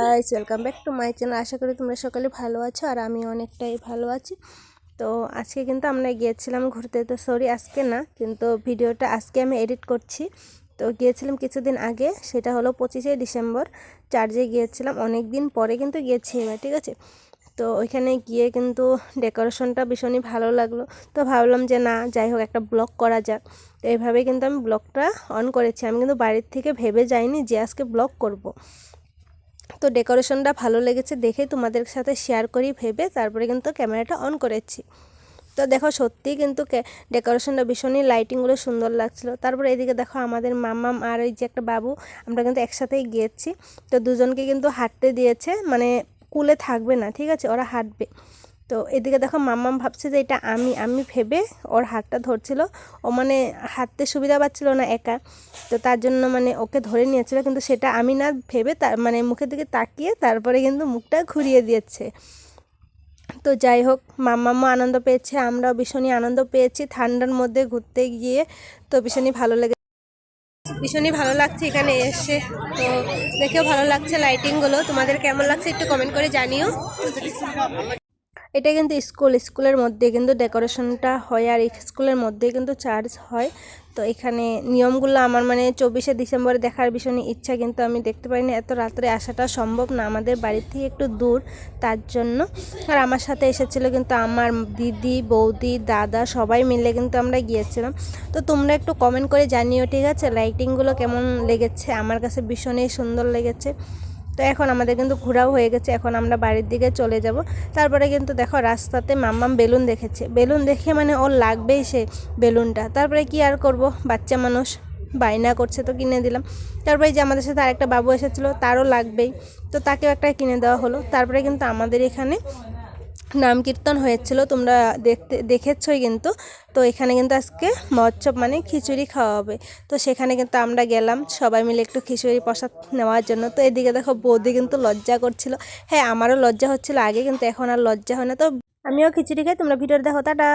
Guys welcome back to my channel আশা করি তোমরা সকলে ভালো আছো আর আমি অনেকটাই ভালো আছি। তো আজকে কিন্তু আমরা গিয়েছিলাম ঘুরতে। তো সরি আজকে না, কিন্তু ভিডিওটা আজকে আমি এডিট করছি। তো গিয়েছিলাম কিছুদিন আগে, সেটা হলো পঁচিশে ডিসেম্বর। চার্জে গিয়েছিলাম অনেক দিন পরে কিন্তু গিয়েছি এবার, ঠিক আছে? তো ওইখানে গিয়ে কিন্তু ডেকোরেশনটা ভীষণই ভালো লাগল। তো ভাবলাম যে না, যাই হোক, একটা ব্লগ করা যাক। তো এইভাবে কিন্তু আমি ব্লগটা অন করেছি। আমি কিন্তু বাড়ির থেকে ভেবে যাইনি যে আজকে ব্লগ করব। তো ডেকোরেশনটা ভালো লেগেছে দেখে তোমাদের সাথে শেয়ার করি ভেবে তারপরে কিন্তু ক্যামেরাটা অন করেছি। তো দেখো সত্যি কিন্তু ডেকোরেশনটা ভীষণই লাইটিংগুলো সুন্দর লাগছিল। তারপরে এদিকে দেখো আমাদের মাম্মাম আর ওই যে একটা বাবু, আমরা কিন্তু একসাথেই গিয়েছি। তো দুজনকে কিন্তু হাঁটতে দিয়েছে মানে কুলে থাকবে না, ঠিক আছে? ওরা হাঁটবে। তো এদিকে দেখো মাম্মাম ভাবছে যে এটা আমি আমি ভেবে ওর হাতটা ধরছিল। ও মানে হাঁটতে সুবিধা পাচ্ছিল না একা। তো তার জন্য মানে ওকে ধরে নিয়েছিল, কিন্তু সেটা আমি না ভেবে তার মানে মুখের দিকে তাকিয়ে তারপরে কিন্তু মুখটা ঘুরিয়ে দিয়েছে। তো যাই হোক মাম্মাম্মা আনন্দ পেয়েছে, আমরাও ভীষণই আনন্দ পেয়েছি। ঠান্ডার মধ্যে ঘুরতে গিয়ে তো ভীষণই ভালো লেগে ভীষণই ভালো লাগছে এখানে এসে। তো দেখেও ভালো লাগছে লাইটিংগুলো তোমাদের কেমন লাগছে একটু কমেন্ট করে জানিও। এটা কিন্তু স্কুল, স্কুলের মধ্যে কিন্তু ডেকোরেশনটা হয় আর স্কুলের মধ্যে কিন্তু চার্জ হয়। তো এখানে নিয়মগুলো আমার মানে চব্বিশে ডিসেম্বরে দেখার ভীষণ ইচ্ছা, কিন্তু আমি দেখতে পারিনি এত রাত্রে আসাটা সম্ভব না। আমাদের বাড়ির থেকে একটু দূর, তার জন্য। আর আমার সাথে এসেছিল কিন্তু আমার দিদি, বৌদি, দাদা সবাই মিলে কিন্তু আমরা গিয়েছিলাম। তো তোমরা একটু কমেন্ট করে জানিও, ঠিক আছে? লাইটিংগুলো কেমন লেগেছে? আমার কাছে ভীষণই সুন্দর লেগেছে। তো এখন আমাদের কিন্তু ঘোরাও হয়ে গেছে, এখন আমরা বাড়ির দিকে চলে যাব। তারপরে কিন্তু দেখো রাস্তাতে মাম্মাম বেলুন দেখেছে। বেলুন দেখে মানে ওর লাগবেই সে বেলুনটা। তারপরে কি আর করব? বাচ্চা মানুষ, বায়না করছে তো কিনে দিলাম। তারপরে যে আমাদের সাথে আরেকটা বাবু এসেছিল, তারও লাগবেই। তো তাকেও একটা কিনে দেওয়া হলো। তারপরে কিন্তু আমাদের এখানে নাম কীর্তন হয়েছিল, তোমরা দেখতে, দেখেছই কিন্তু। তো এখানে কিন্তু আজকে মহোৎসব মানে খিচুড়ি খাওয়া হবে। তো সেখানে কিন্তু আমরা গেলাম, সবাই মিলে একটু খিচুড়ি প্রসাদ নেওয়ার জন্য। তো এদিকে দেখো বৌদি কিন্তু লজ্জা করছিল। হ্যাঁ আমারও লজ্জা হচ্ছিল আগে, কিন্তু এখন আর লজ্জা হয় না। তো আমিও খিচুড়ি খাই, তোমরা ভিডিওটা দেখো, টাটা!